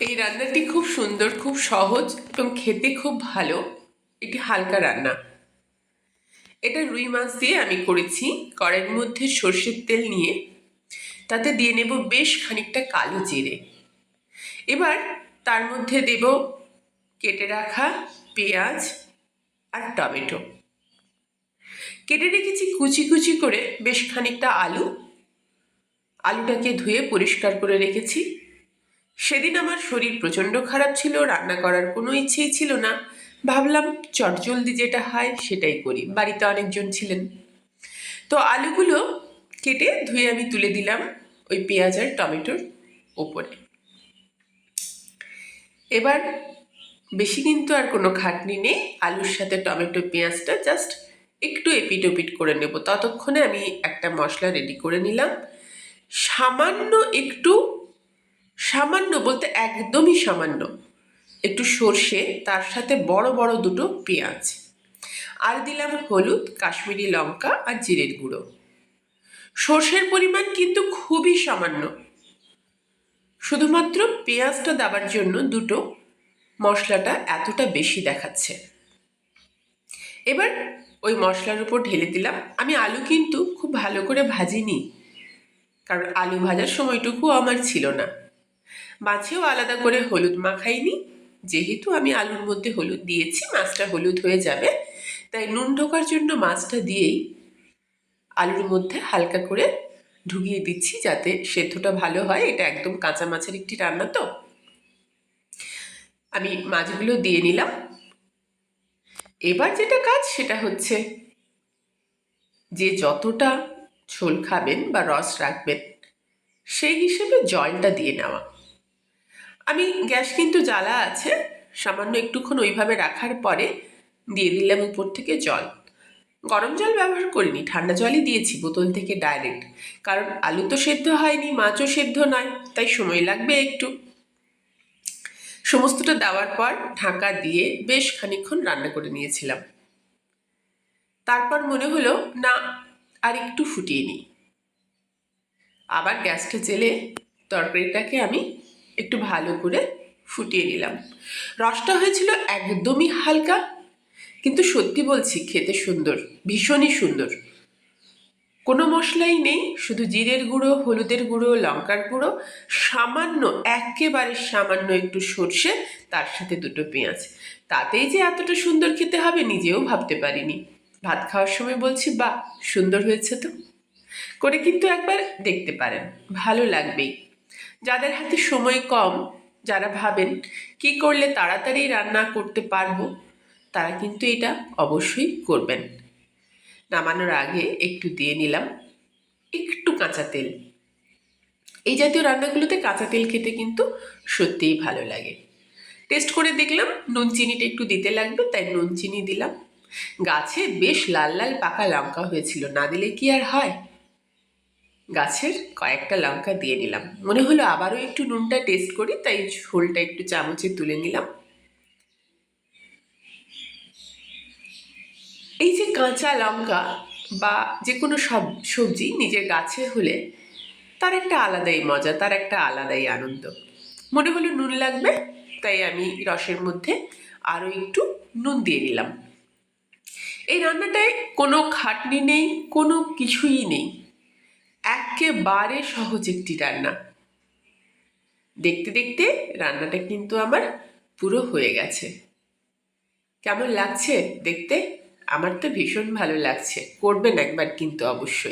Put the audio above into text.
এই রান্নাটি খুব সুন্দর, খুব সহজ এবং খেতে খুব ভালো। এটি হালকা রান্না। এটা রুই মাছ দিয়ে আমি করেছি। কড়াইয়ের মধ্যে সর্ষের তেল নিয়ে তাতে দিয়ে নেব বেশ খানিকটা কালো জিরে। এবার তার মধ্যে দেব কেটে রাখা পেঁয়াজ আর টমেটো। কেটে রেখেছি কুচি কুচি করে বেশ খানিকটা আলু। আলুটাকে ধুয়ে পরিষ্কার করে রেখেছি। সেদিন আমার শরীর প্রচণ্ড খারাপ ছিল, রান্না করার কোনো ইচ্ছেই ছিল না। ভাবলাম চটজলদি যেটা হয় সেটাই করি। বাড়িতে অনেকজন ছিলেন। তো আলুগুলো কেটে ধুয়ে আমি তুলে দিলাম ওই পেঁয়াজ আর টমেটোর ওপরে। এবার বেশি কিন্তু আর কোনো খাটনি নেই। আলুর সাথে টমেটো, পেঁয়াজটা জাস্ট একটু এপিট ওপিট করে নেব। ততক্ষণে আমি একটা মশলা রেডি করে নিলাম। সামান্য একটু সামান্য বলতে একদমই সামান্য। একটু সর্ষে, তার সাথে বড় বড় দুটো পেঁয়াজ। আর দিলাম হলুদ, কাশ্মীরি লঙ্কা আর জিরের গুঁড়ো। সর্ষের পরিমাণ কিন্তু খুবই সামান্য। শুধুমাত্র পেঁয়াজটা দেওয়ার জন্য দুটো মশলাটা এতটা বেশি দেখাচ্ছে। এবার ওই মশলার উপর ঢেলে দিলাম। আমি আলু কিন্তু খুব ভালো করে ভাজিনি। কারণ আলু ভাজার সময়টুকু আমার ছিল না। মাছেও আলাদা করে হলুদ মাখাইনি। যেহেতু আমি আলুর মধ্যে হলুদ দিয়েছি, মাছটা হলুদ হয়ে যাবে। তাই নুন ঢোকার জন্য মাছটা দিয়েই আলুর মধ্যে হালকা করে ঢুকিয়ে দিচ্ছি যাতে সেদ্ধটা ভালো হয়। এটা একদম কাঁচা মাছের একটি রান্না তো। আমি মাছগুলো দিয়ে নিলাম। এবার যেটা কাজ সেটা হচ্ছে যে যতটা ঝোল খাবেন বা রস রাখবেন, সেই হিসেবে জলটা দিয়ে নেওয়া। আমি গ্যাস কিন্তু জ্বালা আছে। সামান্য একটুক্ষণ ওইভাবে রাখার পরে দিয়ে দিলাম উপর থেকে জল। গরম জল ব্যবহার করিনি, ঠান্ডা জলই দিয়েছি বোতল থেকে ডাইরেক্ট। কারণ আলু তো সেদ্ধ হয়নি, মাছও সেদ্ধ নয়, তাই সময় লাগবে একটু। সমস্তটা দেওয়ার পর ঢাকা দিয়ে বেশ খানিক্ষণ রান্না করে নিয়েছিলাম। তারপর মনে হলো, না, আর একটু ফুটিয়ে নিই। আবার গ্যাসটা জেলে তরকারিটাকে আমি একটু ভালো করে ফুটিয়ে নিলাম। রসটা হয়েছিল একদমই হালকা, কিন্তু সত্যি বলছি খেতে সুন্দর, ভীষণই সুন্দর। কোনো মশলাই নেই, শুধু জিরের গুঁড়ো, হলুদের গুঁড়ো, লঙ্কার গুঁড়ো, সামান্য, একেবারে সামান্য একটু সর্ষে, তার সাথে দুটো পেঁয়াজ। তাতেই যে এতটা সুন্দর খেতে হবে নিজেও ভাবতে পারিনি। ভাত খাওয়ার সময় বলছি বা সুন্দর হয়েছে তো? করে কিন্তু একবার দেখতে পারেন, ভালো লাগবেই। যাদের হাতে সময় কম, যারা ভাবেন কি করলে তাড়াতাড়ি রান্না করতে পারব, তারা কিন্তু এটা অবশ্যই করবেন। নামানোর আগে একটু দিয়ে নিলাম একটু কাঁচা তেল। এই জাতীয় রান্নাগুলোতে কাঁচা তেল খেতে কিন্তু সত্যিই ভালো লাগে। টেস্ট করে দেখলাম নুন চিনিটা একটু দিতে লাগবে, তাই নুন চিনি দিলাম। গাছে বেশ লাল লাল পাকা লঙ্কা হয়েছিল, না দিলে কি আর হয়? গাছের কয়েকটা লঙ্কা দিয়ে নিলাম মনে হলো আবারও একটু নুনটা টেস্ট করি, তাই ঝোলটা একটু চামচে তুলে নিলাম। এই যে কাঁচা লঙ্কা বা যে কোনো সব সবজি নিজের গাছে হলে, তার একটা আলাদাই মজা, তার একটা আলাদাই আনন্দ। মনে হলো নুন লাগবে, তাই আমি রসের মধ্যে আরও একটু নুন দিয়ে নিলাম এই রান্নাটায় কোনো খাটনি নেই, কোনো কিছুই নেই। একেবারে সহজ একটি রান্না। দেখতে দেখতে রান্নাটা কিন্তু আমার পুরো হয়ে গেছে। কেমন লাগছে দেখতে? আমার তো ভীষণ ভালো লাগছে। করবেন একবার কিন্তু অবশ্যই।